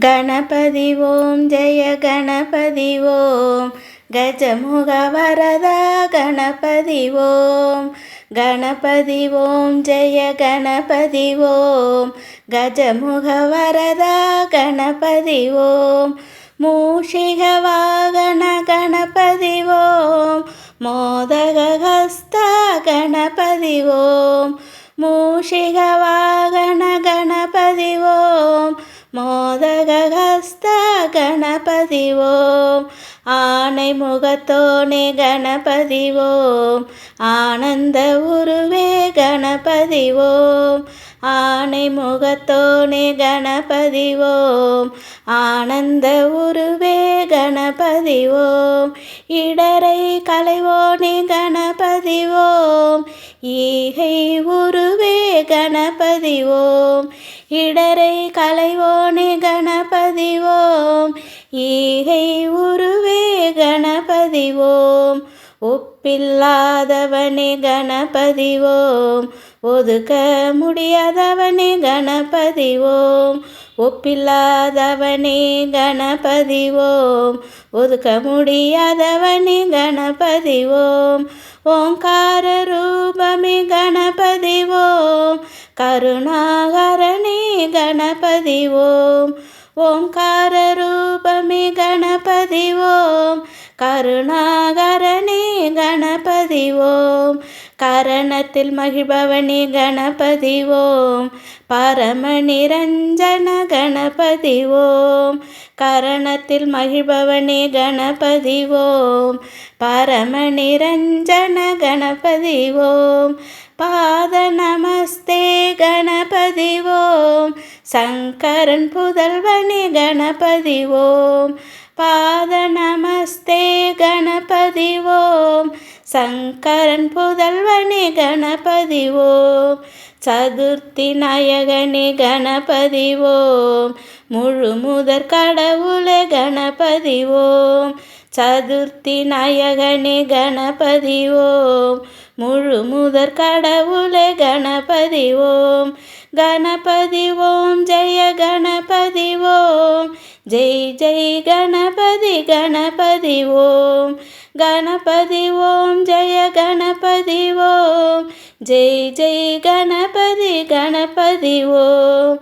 கணபதி ஓம் ஜெய கணபதி ஓம். கஜமுக வரதா கணபதி ஓம். கணபதி ஓம் ஜெய கணபதி ஓம். கஜமுக வரதா கணபதி ஓம். மூஷிக வாகன கணபதி ஓம். மோதகஹஸ்த கணபதி ஓம். மூஷிக வாகன கணபதி ஓம். மோத மோதகஸ்த கணபதி ஓம். ஆனை முகத்தோனே கணபதி ஓம். ஆனந்த உருவே கணபதி ஓம். ஆனை முகத்தோனே கணபதி ஓம். ஆனந்த உருவே கணபதி ஓம். இடரை கலைவோனே கணபதி ஓம். ஈகை உருவே கணபதி இடரை கலைவோனே கணபதி ஓம் ஈகை உருவே கணபதி ஓம் ஒப்பில்லாதவனே கணபதி ஓம் ஒதுக்க முடியாதவனே கணபதி ஓம் ஒப்பில்லாதவனே கணபதி ஓம் ஒதுக்க முடியாதவனே கணபதி ஓம் ஓங்கார ரூபமே கணபதி ஓம் கருணாகரணே கணபதி ஓம். ஓங்கார ரூபமே கணபதி ஓம். கருணாகரணே கணபதி ஓம். கரணத்தில் மகிழ்பவனே கணபதி ஓம். பரம நிரஞ்சன கணபதி ஓம். கரணத்தில் மகிழ்பவனே கணபதி ஓம். பரம நிரஞ்சன கணபதி ஓம். பாத நமஸ்தே கணபதி ஓம். சங்கரன் புதல்வனே கணபதி ஓம். பாத நமஸ்தே கணபதி ஓம். சங்கரன் புதல்வனே கணபதி ஓம். சதுர்த்தி நாயகனே கணபதி ஓம். முழு முதற் கடவுளே கணபதி ஓம். சதுர்த்தி நாயகனே கணபதி ஓம். முழு முதற் கடவுளே கணபதி ஓம். கணபதி ஓம் ஜெய கணபதி ஓம். ஜெய் ஜெய் கணபதி கணபதி ஓம். கணபதி ஓம் ஜெய கணபதி ஓம். ஜெய் ஜெய் கணபதி கணபதி ஓம்.